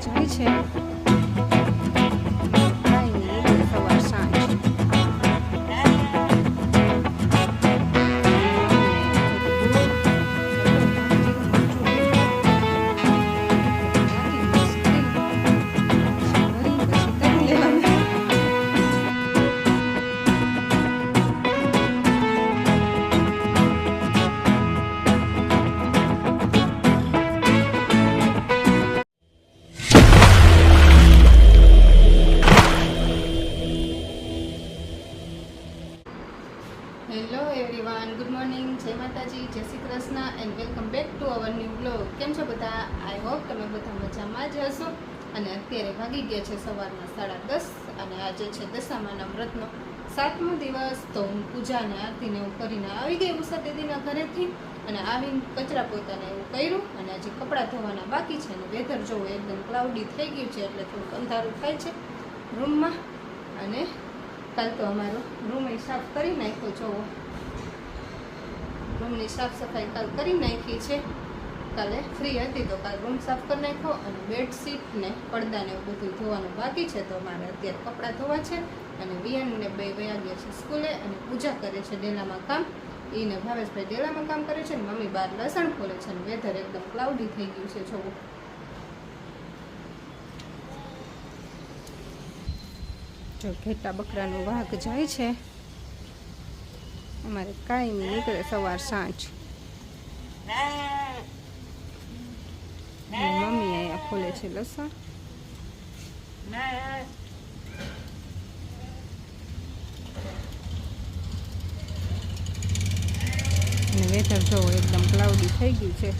જાય છે કાંઈ અને અત્યારે ભાગી ગયા છે સવારના સાડા દસ અને આજે છે દશામાના વ્રતનો સાતમો દિવસ તો હું પૂજા અને આરતીને હું કરીને આવી ગઈ ઉષા દીદીના ઘરેથી અને આવીને કચરા પોતાને એવું કર્યું અને હજી કપડાં ધોવાના બાકી છે અને વેધર જોવું એકદમ ક્લાઉડી થઈ ગયું છે એટલે થોડુંક અંધારું થાય છે રૂમમાં. અને કાલ તો અમારો રૂમ સાફ કરી નાખ્યો, જોવો. રૂમની સાફ સફાઈ કાલ કરી નાખી છે. કાલે ફ્રી હતી તો કાલ રૂમ સાફ કરી નાખ્યો અને બેડશીટ ને પડદા એવું બધું ધોવાનું બાકી છે તો મારે અત્યારે કપડાં ધોવા છે અને વિયનને બે વયા ગયા છે સ્કૂલે અને પૂજા કરે છે ડેલામાં કામ. એને ભાવેશભાઈ ડેલામાં કામ કરે છે ને મમ્મી બહાર લસણ ખોલે છે અને વેધર એકદમ ક્લાઉડી થઈ ગયું છે, જોવું. જો ઘેટા બકરાનો વાઘ જાય છે. અમારે કાયમી નીકળે સવાર સાંજ. મમ્મી અહીંયા ખોલે છે લસણ. અને વેધર જો એકદમ ક્લાઉડી થઈ ગયું છે.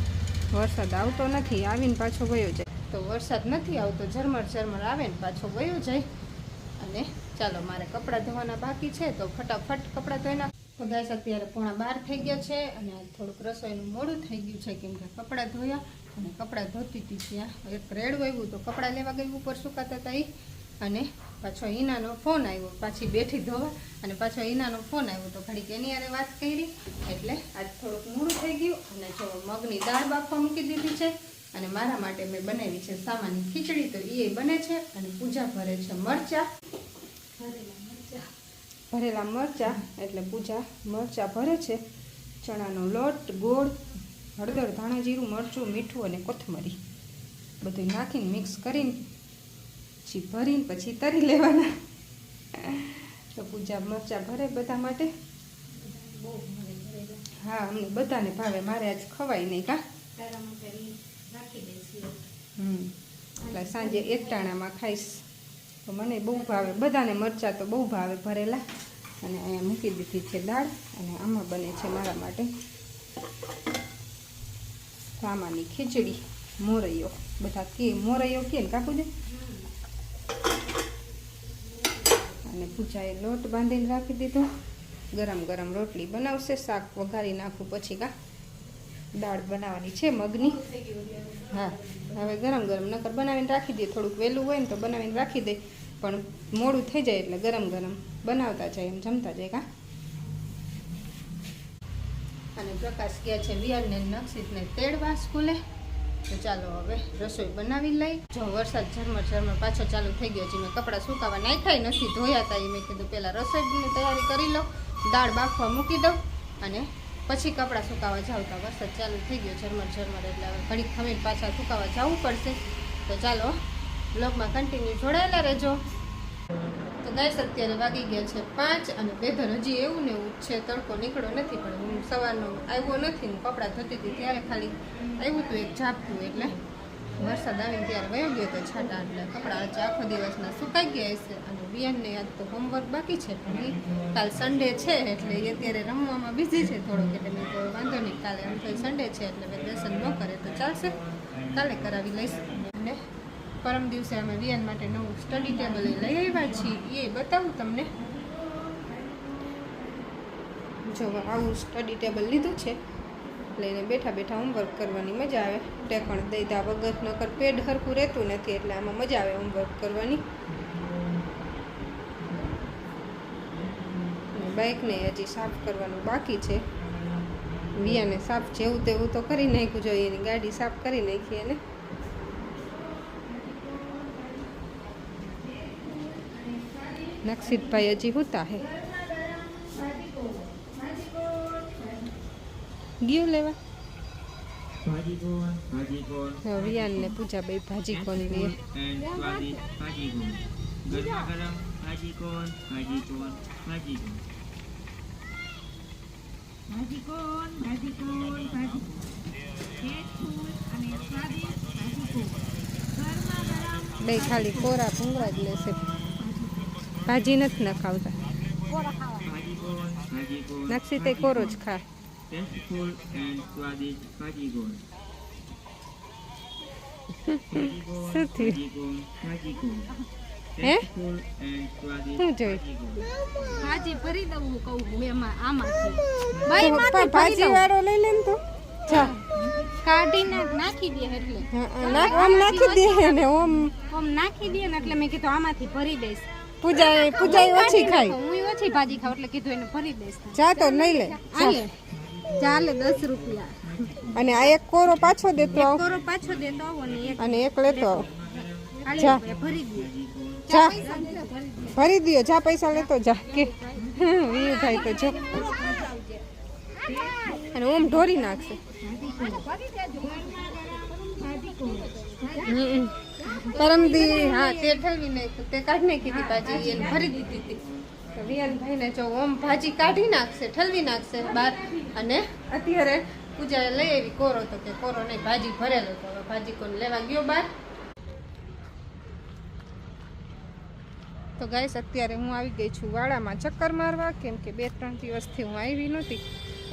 વરસાદ આવતો નથી, આવીને પાછો ગયો જાય. તો વરસાદ નથી આવતો, ઝરમર ઝરમર આવે ને પાછો ગયો જાય. અને ચાલો, મારે કપડાં ધોવાના બાકી છે, તો ફટાફટ કપડાં ધોઈ તો અત્યારે પોણા બાર થઈ ગયા છે અને થોડુંક રસોઈનું મોડું થઈ ગયું છે કેમ કે કપડાં ધોયા અને કપડાં ધોતી હતી ત્યાં એક રેડું આવ્યું તો કપડાં લેવા ગઈ ઉપર સુકાતા હતા અને પાછો ઈનાનો ફોન આવ્યો. પાછી બેઠી ધોવા અને પાછો ઈનાનો ફોન આવ્યો તો ઘડીક એની અરે વાત કરી. એટલે આજ થોડુંક મોડું થઈ ગયું અને જો મગની દાળ બાફવા મૂકી દીધી છે અને મારા માટે મેં બનાવી છે સામાન્ય ખીચડી. તો એ બને છે અને પૂજા ભરે છે મરચા. ભરેલા મરચા. એટલે પૂજા મરચાં ભરે છે. ચણાનો લોટ ગોળ હળદર ધાણા જીરું મરચું મીઠું અને કોથમરી. બધું નાખીને મિક્સ કરીને પછી ભરીને પછી તરી લેવાના. તો પૂજા મરચાં ભરે બધા માટે. હા અમને બધાને ભાવે. મારે આજ ખવાય નહીં કા? હમ. એટલે સાંજે એકટાણામાં ખાઈશ. તો મને બહુ ભાવે. બધાને મરચાં તો બહુ ભાવે ભરેલા. અને અહીંયા મૂકી દીધી છે દાળ અને આમાં બને છે મારા માટે સામાની ખીચડી, મોરૈયો. બધા કે, મોરૈયો કે કાપું દે? અને પૂજાએ લોટ બાંધીને રાખી દીધો. ગરમ ગરમ રોટલી બનાવશે, શાક વઘારી નાખું પછી કા? દાળ બનાવવાની છે મગની. હા, હવે ગરમ ગરમ, નકર બનાવીને રાખી દઈએ થોડુંક વહેલું હોય ને તો બનાવીને રાખી દે. પણ મોડું થઈ જાય એટલે ગરમ ગરમ. બનાવતા જાય એમ, જમતા જાય, કા? અને પ્રકાશ ગયા છે વિયારને નક્ષિતને તેડવા સ્કૂલે. તો ચાલો હવે રસોઈ બનાવી લઈ. જો વરસાદ ઝરમર ઝરમર પાછો ચાલુ થઈ ગયો છે મેં કપડાં સુકાવા નાખ્યા નથી ધોયા હતા એ મેં કીધું પહેલાં રસોઈની તૈયારી કરી લો. દાળ બાફવા મૂકી દઉં અને પછી કપડાં સુકાવા જાવ તો વરસાદ ચાલુ થઈ ગયો, ઝરમર ઝરમર એટલે હવે ઘડીક ખમીને પાછા સુકાવા જવું પડશે. તો ચાલો, બ્લોગમાં કન્ટિન્યુ જોડાયેલા રહેજો. તો ગાઈસ, અત્યારે વાગી ગયા છે પાંચ અને વેધર હજી એવું ને એવું છે, તડકો નીકળ્યો નથી, પણ હું સવારનો આવ્યો નથી કપડાં ધોતી હતી ત્યારે ખાલી આવ્યું હતું એક ઝાપતું એટલે. વરસાદ આવીને ત્યારે વહી ગયો તો છાંટા એટલે કપડાં આજે આખો દિવસના સુકાઈ ગયા હશે અને બિયાનને આજ તો હોમવર્ક બાકી છે પણ એ કાલ સન્ડે છે એટલે એ અત્યારે રમવામાં બિઝી છે થોડોક એટલે મેં તો વાંધો નહીં, કાલે એમ તો સન્ડે છે એટલે મેં દર્શન ન કરે તો ચાલશે. કાલે કરાવી લઈશ. અને પરમ દિવસે અમે વિયાન માટે નવું સ્ટડી ટેબલ લઈ આવ્યા છીએ. એ બતાવું તમને. જો આવું સ્ટડી ટેબલ લીધું છે. લઈને બેઠા બેઠા હોમવર્ક કરવાની મજા આવે. ટેકણ દઈદા વગર નકર પેડ હરખું રહેતું નથી એટલે આમાં મજા આવે હોમવર્ક કરવાની. બાઇકને હજી સાફ કરવાનું બાકી છે. વિયાને સાફ જેવું તેવું તો કરી નાખ્યું જોઈએ એની ગાડી સાફ કરી નાખીએ ને નક્ષિતભાઈ હજી હોતા હે. ભાજી ટેસ્ટફુલ પૂજા સ્વાદિષ્ટ ભાજી કોણ લે બે ખાલી કોરા ભૂંગળા જ લેશે. ભાજી નથી નખાવતા. કોરા તે ભાજી કોણ ભાજી કોણ નક્ષિતે કોરો જ ખા. ટેસ્ટફુલ and કોણ ભાજી કોણ શું થયું? ભાજી હે? ભરી દઉં કહું હું એમાં આમાંથી. ભાઈ પણ ભાજી વાળો લઈ લે ને તો કાઢીને નાખી દે એટલે. આમ નાખી દે ને ઓમ. આમ નાખી દે ને એટલે મેં કીધું આમાંથી ભરી દઈશ. પૂજા પૂજા ઓછી ખાય. હું ઓછી ભાજી ખાવ એટલે કીધું એને ભરી દઈશ. જા તો નહીં લે. ચાલે દસ રૂપિયા. અને આ એક કોરો પાછો દેતો આવો. કોરો પાછો દેતો આવો ને એક અને એક લેતો આવ. જા. ભરી દે. જા. ભરી દે જા પૈસા લેતો જા. કે. થાય તો જો. અને ઓમ ઢોરી નાખશે. પરમદી હા તે ઠેવી નાખ્યું તે કાઢી નાખી હતી ભાજી એને ભરી દીધી હતી. તો વિયાનભાઈને જો ઓમ ભાજી કાઢી નાખશે, ઠલવી નાખશે બહાર અને અત્યારે પૂજા લઈ આવી કોરો તો કે કોરો નહીં, ભાજી ભરેલો તો ભાજી કોને લેવા ગયો બહાર તો ગાઈસ, અત્યારે હું આવી ગઈ છું વાડામાં ચક્કર મારવા, કેમ કે બે ત્રણ દિવસથી હું આવી નહોતી.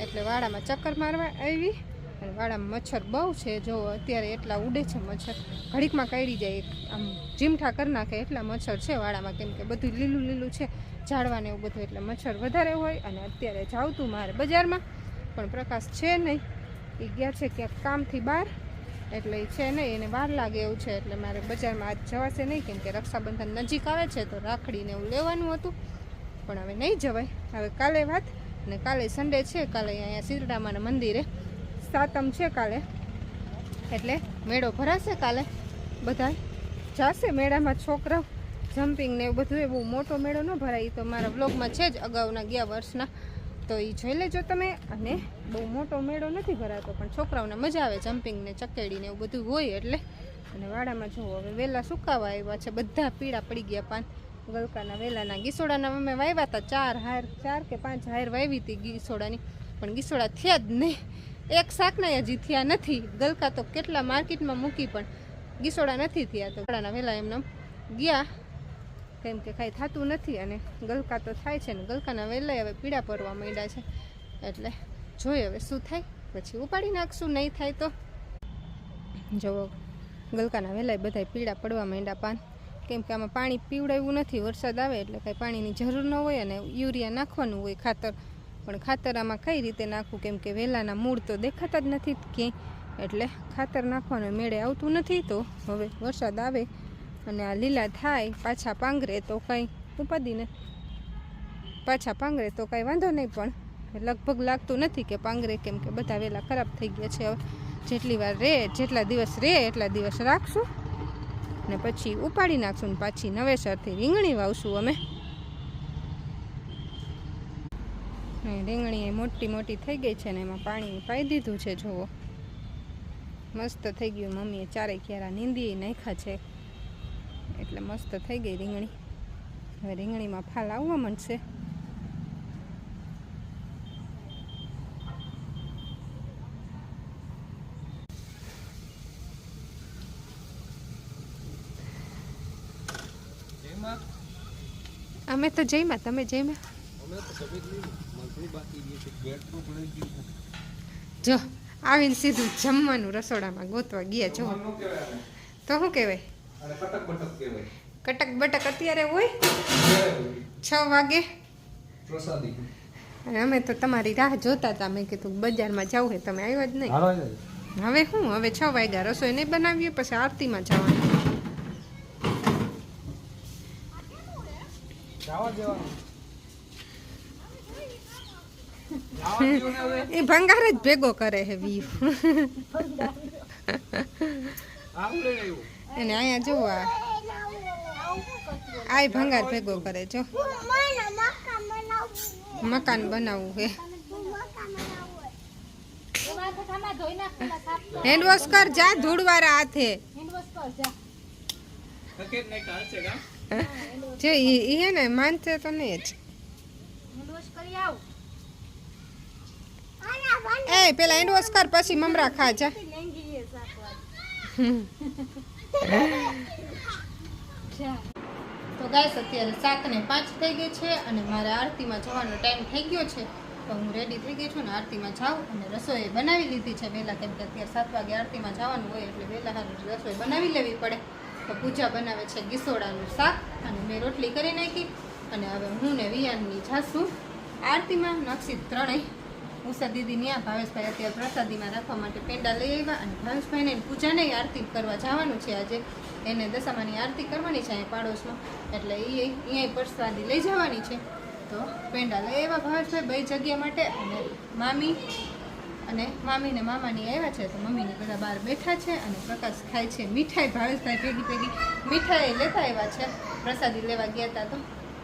એટલે વાડામાં ચક્કર મારવા આવી અને વાડામાં મચ્છર બહુ છે. જો અત્યારે એટલા ઉડે છે મચ્છર. ઘડીકમાં કાઢી જાય, આમ જીમઠા કરી નાખે એટલા મચ્છર છે વાડામાં, કેમ કે બધું લીલું લીલું છે. ઝાડવાને એવું બધું એટલે મચ્છર વધારે હોય અને અત્યારે જાવતું મારે બજારમાં, પણ પ્રકાશ છે નહીં. એ ગયા છે ક્યાંક કામથી બહાર, એટલે એ છે નહીં. એને વાર લાગે એવું છે, એટલે મારે બજારમાં આજ જવાશે નહીં, કેમ કે રક્ષાબંધન નજીક આવે છે, તો રાખડીને એવું લેવાનું હતું. પણ હવે નહીં જવાય. હવે કાલે વાત, અને કાલે સન્ડે છે, કાલે અહીંયા શીરડામાના મંદિરે. સાતમ છે કાલે. એટલે મેળો ભરાશે કાલે બધા જાશે મેળામાં છોકરાઓ. જમ્પિંગ ને એવું બધું, એ બહુ મોટો મેળો ન ભરાય તો મારા બ્લોગમાં છે જ અગાઉના ગયા વર્ષના. તો એ જોઈ લેજો તમે, અને બહુ મોટો મેળો નથી ભરાતો, પણ છોકરાઓને મજા આવે જમ્પિંગ ને ચકેડી ને એવું બધું હોય એટલે. અને વાડામાં જુઓ, હવે વેલા સુકાવા આવ્યા છે, બધા પીળા પડી ગયા પાન. ગલકાના વેલાના ગીસોડાના અમે વાવ્યા હતા ચાર હાર, ચાર કે પાંચ હાર વાવી હતી ગીસોડાની. પણ ગીસોડા થયા જ નહીં એક શાકના હજી થયા નથી. ગલકા તો કેટલા માર્કેટમાં મૂકી પણ ગીસોડા નથી થયા તો. ગળાના વહેલા એમને ગયા કેમ કે કાંઈ થતું નથી અને ગલકા તો થાય છે ને, ગલકાના વેલાય હવે પીડા પડવા માંડ્યા છે. એટલે જોઈએ હવે શું થાય, પછી ઉપાડી નાખશું, નહીં થાય તો. જુઓ ગલકાના વેલાય બધાય પીડા પડવા માંડ્યા પાન. કેમ કે આમાં પાણી પીવડાવ્યું નથી, વરસાદ આવે એટલે કાંઈ પાણીની જરૂર ન હોય અને યુરિયા નાખવાનું હોય ખાતર. પણ ખાતર આમાં કઈ રીતે નાખવું, કેમ કે વેલાના મૂળ તો દેખાતા જ નથી ક્યાંય. એટલે ખાતર નાખવાનું મેળે આવતું નથી તો હવે વરસાદ આવે અને આ લીલા થાય, પાછા પાંગરે તો કાંઈ ઉપાદીને પાછા પાંગરે તો કાંઈ વાંધો નહીં, પણ લગભગ લાગતું નથી કે પાંગરે કેમ કે બધા વેલા ખરાબ થઈ ગયા છે હવે. જેટલી વાર રહે જેટલા દિવસ રહે એટલા દિવસ રાખશું. ને પછી ઉપાડી નાખશું ને પાછી નવેસરથી રીંગણી વાવશું અમે. રીંગણી એ મોટી મોટી થઈ ગઈ છે ને એમાં પાણી પાઈ દીધું છે, જુઓ. મસ્ત થઈ ગયું. મમ્મીએ ચારે ક્યારા નીંદી નાખ્યા છે. એટલે મસ્ત થઈ ગઈ રીંગણી. હવે રીંગણીમાં ફાલ આવવા માંડશે. અમે તો જઈમાં તમે જઈમાં જો આવીને સીધું જમવાનું રસોડામાં ગોતવા ગયા જો. તો શું કહેવાય? કટક બટક અત્યારે હોય? છ વાગે? પ્રસાદી. અને અમે તો તમારી રાહ જોતા હતા. મેં કીધું બજારમાં જવું હોય તમે આવ્યો જ નહીં. હવે શું હવે છ વાગ્યા રસોઈ નહીં બનાવીએ પછી આરતીમાં જવાનું. એ ભંગાર જ ભેગો કરે વીફ હું લઈને આવ્યો. અને અહીંયા જોવા આય ભંગાર ભેગો કરે જો. મકાન બનાવવું હે. હેન્ડ વોશ કર જા ધૂળવાળા હાથે. જે ઈ ઈ હે ને માનતે તો નહીં જ. એ પેલા હેન્ડ વોશ કર પછી મમરા ખા જા. તો ગાઈસ અત્યારે સાત ને પાંચ થઈ ગઈ છે અને મારે આરતીમાં જવાનો ટાઈમ થઈ ગયો છે. તો હું રેડી થઈ ગઈ છું ને આરતીમાં જાઉં અને રસોઈ બનાવી લીધી છે. વહેલા કેમ કે અત્યારે સાત વાગે આરતીમાં જવાનું હોય એટલે વહેલા રસોઈ બનાવી લેવી પડે. તો પૂજા બનાવે છે ગીસોડાનું શાક અને મેં રોટલી કરી નાખી. અને હવે હું ને વિયાનની જાશું આરતીમાં નક્ષિત ત્રણેય. ઉષા દીદી આ ભાવેશભાઈ અત્યારે પ્રસાદીમાં રાખવા માટે પેંડા લઈ આવ્યા અને ભાવેશભાઈને પૂજાને આરતી કરવા જવાનું છે આજે. એને દશામાની આરતી કરવાની છે અહીં પાડોશમાં. એટલે એ અહીંયા પ્રસાદી લઈ જવાની છે. તો પેંડા લઈ આવ્યા ભાવેશભાઈ બે જગ્યા માટે અને મામી અને મામી ને મામાની આવ્યા છે. તો મમ્મીને બધા બહાર બેઠા છે અને પ્રકાશ ખાય છે. મીઠાઈ ભાવેશભાઈ ભેગી ભેગી મીઠાઈ લેતા આવ્યા છે. પ્રસાદી લેવા ગયા હતા તો.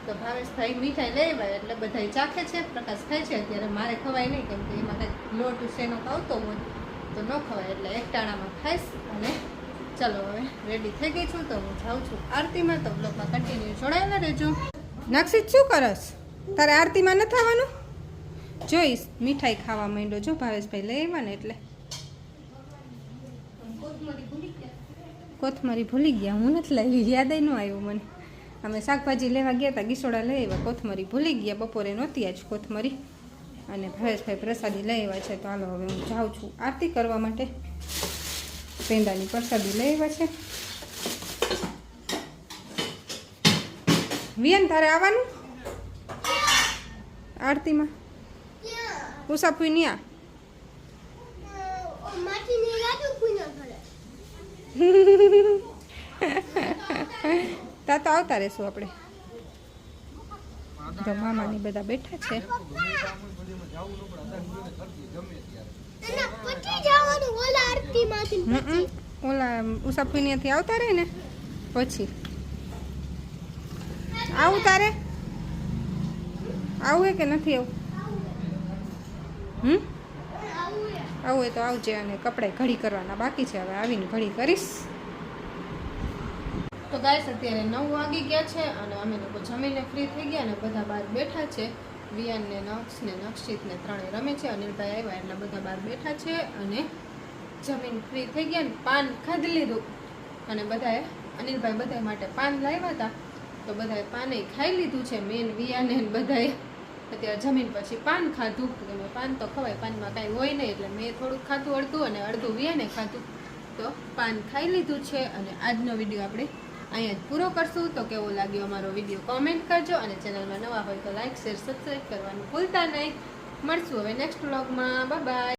તો ભાવેશભાઈ મીઠાઈ લઈ આવ્યા એટલે બધા ચાખે છે પ્રકાશ ખાય છે અત્યારે મારે ખવાય નહીં કેમ કે એમાં કંઈક લોટ શેનો આવતો હોય તો ન ખવાય એટલે એકટાણામાં ખાઈશ અને ચલો હવે રેડી થઈ ગઈ છું તો હું જાઉં છું આરતીમાં તો બ્લોગમાં કન્ટિન્યુ જોડાયેલા રહેજો. નક્ષિત શું કરસ? તારે આરતીમાં નથી આવવાનું જોઈશ મીઠાઈ ખાવા માંડ્યો જો ભાવેશભાઈ લઈ આવ્યા ને એટલે. કોથમરી ભૂલી ગયા? હું નથી લાવી યાદ ન આવ્યું મને. અમે શાકભાજી લેવા ગયા હતા ગીસોડા લઈ આવ્યા કોથમરી ભૂલી ગયા બપોરે નહોતી આજ કોથમરી. અને ભાવેશભાઈ પ્રસાદી લઈ આવ્યા છે તો હાલો હવે હું જાઉં છું આરતી કરવા માટે. પેંડાની પ્રસાદી લઈ આવ્યા છે. વિયન તારે આવવાનું? આરતીમાં? ઉષાપુઈ ન્યા? તા તો આવતા રહેશું આપણે. જો મામાની બધા બેઠા છે. ઓલા ઉષાપુઈ આવતા રહે ને? પછી. આવું તારે? આવું કે નથી આવું? હમ? આવું તો આવજે અને કપડાં ઘડી કરવાના બાકી છે. હવે આવીને ઘડી કરીશ. તો ગાઈસ અત્યારે નવ વાગી ગયા છે અને અમે લોકો જમીને ફ્રી થઈ ગયા અને બધા બહાર બેઠા છે. વિયાન ને નક્ષ ને નક્ષિત ને ત્રણેય રમે છે. અનિલભાઈ આવ્યા એટલે બધા બહાર બેઠા છે અને જમીન ફ્રી થઈ ગયા ને પાન ખાધી લીધું. અને બધાએ, અનિલભાઈ બધા માટે પાન લાવ્યા હતા. તો બધાએ પાને ખાઈ લીધું છે. મેન વિયાને બધાએ અત્યારે જમીન પછી પાન ખાધું. કે મેં પાન તો ખવાય, પાનમાં કાંઈ હોય નહીં એટલે મેં થોડુંક ખાધું અડધું અને અડધું વિયાને ખાધું. તો પાન ખાઈ લીધું છે અને આજનો વીડિયો આપણે અહીંયા જ પૂરો કરશું. તો કેવો લાગ્યો અમારો વીડિયો કોમેન્ટ કરજો અને ચેનલમાં નવા હોય તો લાઈક શેર સબસ્ક્રાઈબ કરવાનું ભૂલતા નહીં. મળશું હવે નેક્સ્ટ વ્લોગમાં બાય